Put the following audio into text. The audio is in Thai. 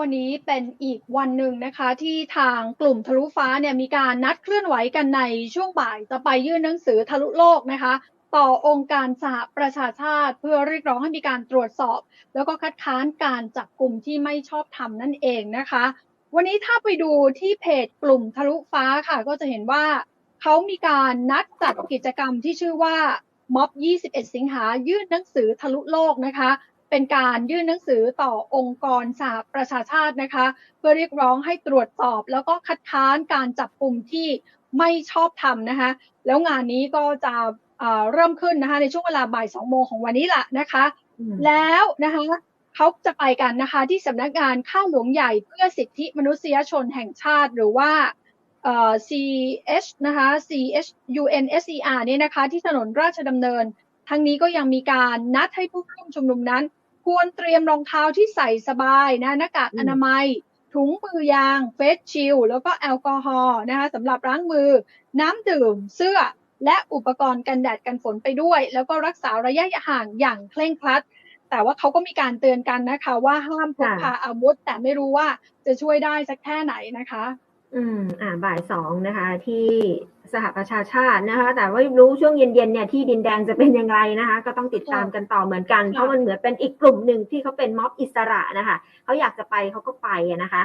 วันนี้เป็นอีกวันหนึ่งนะคะ ที่ทางกลุ่มทะลุฟ้าเนี่ยมีการนัดเคลื่อนไหวกันในช่วงบ่ายจะไปยื่นหนังสือทะลุโลกนะคะ ต่อองค์การสหประชาชาติเพื่อเรียกร้องให้มีการตรวจสอบ แล้วก็คัดค้านการจับกลุ่มที่ไม่ชอบธรรมนั่นเองนะคะ วันนี้ถ้าไปดูที่เพจกลุ่มทะลุฟ้าค่ะ ก็จะเห็นว่าเขามีการนัดจัดกิจกรรมที่ชื่อว่าม็อบ 21 สิงหายื่นหนังสือทะลุโลกนะคะ เป็นการยื่นหนังสือต่อองค์กรสหประชาชาตินะคะ เพื่อเรียกร้องให้ตรวจสอบ แล้วก็คัดค้านการจับกลุ่มที่ไม่ชอบธรรมนะคะ แล้วงานนี้ก็จะเอ่อเริ่มขึ้นนะคะในช่วงเวลาบ่ายสองโมงของวันนี้แหละนะคะอืมแล้วนะคะเขาจะไปกันนะคะที่สำนักงานข้าหลวงใหญ่เพื่อสิทธิมนุษยชนแห่งชาติหรือว่าเอ่อ CH นะคะ CH UNSCR เนี่ยนะคะที่ถนนราชดำเนิน ทั้งนี้ก็ยังมีการนัดให้ผู้ร่วมชุมนุมนั้น ควรเตรียมรองเท้าที่ใส่สบายนะหน้ากากอืมอนามัย ถุงมือยาง เฟสชิลแล้วก็แอลกอฮอล์นะคะสำหรับล้างมือ น้ำดื่ม เสื้อ และอุปกรณ์กันแดดกันฝนไปด้วย แล้วก็รักษาระยะห่างอย่างเคร่งครัด แต่ว่าเขาก็มีการเตือนกันนะคะ ว่าห้ามพกพาอาวุธ แต่ไม่รู้ว่าจะช่วยได้สักแค่ไหนนะคะ อืม อ่าบ่ายสองนะคะที่ สหประชาชาตินะคะ แต่ว่ารู้ช่วงเย็นๆเนี่ยที่ดินแดงจะเป็นอย่างไรนะคะ ก็ต้องติดตามกันต่อเหมือนกันค่ะเพราะมันเหมือนเป็นอีกกลุ่มหนึ่งที่เขาเป็นม็อบอิสระนะคะเขาอยากจะไปเขาก็ไปอะนะคะ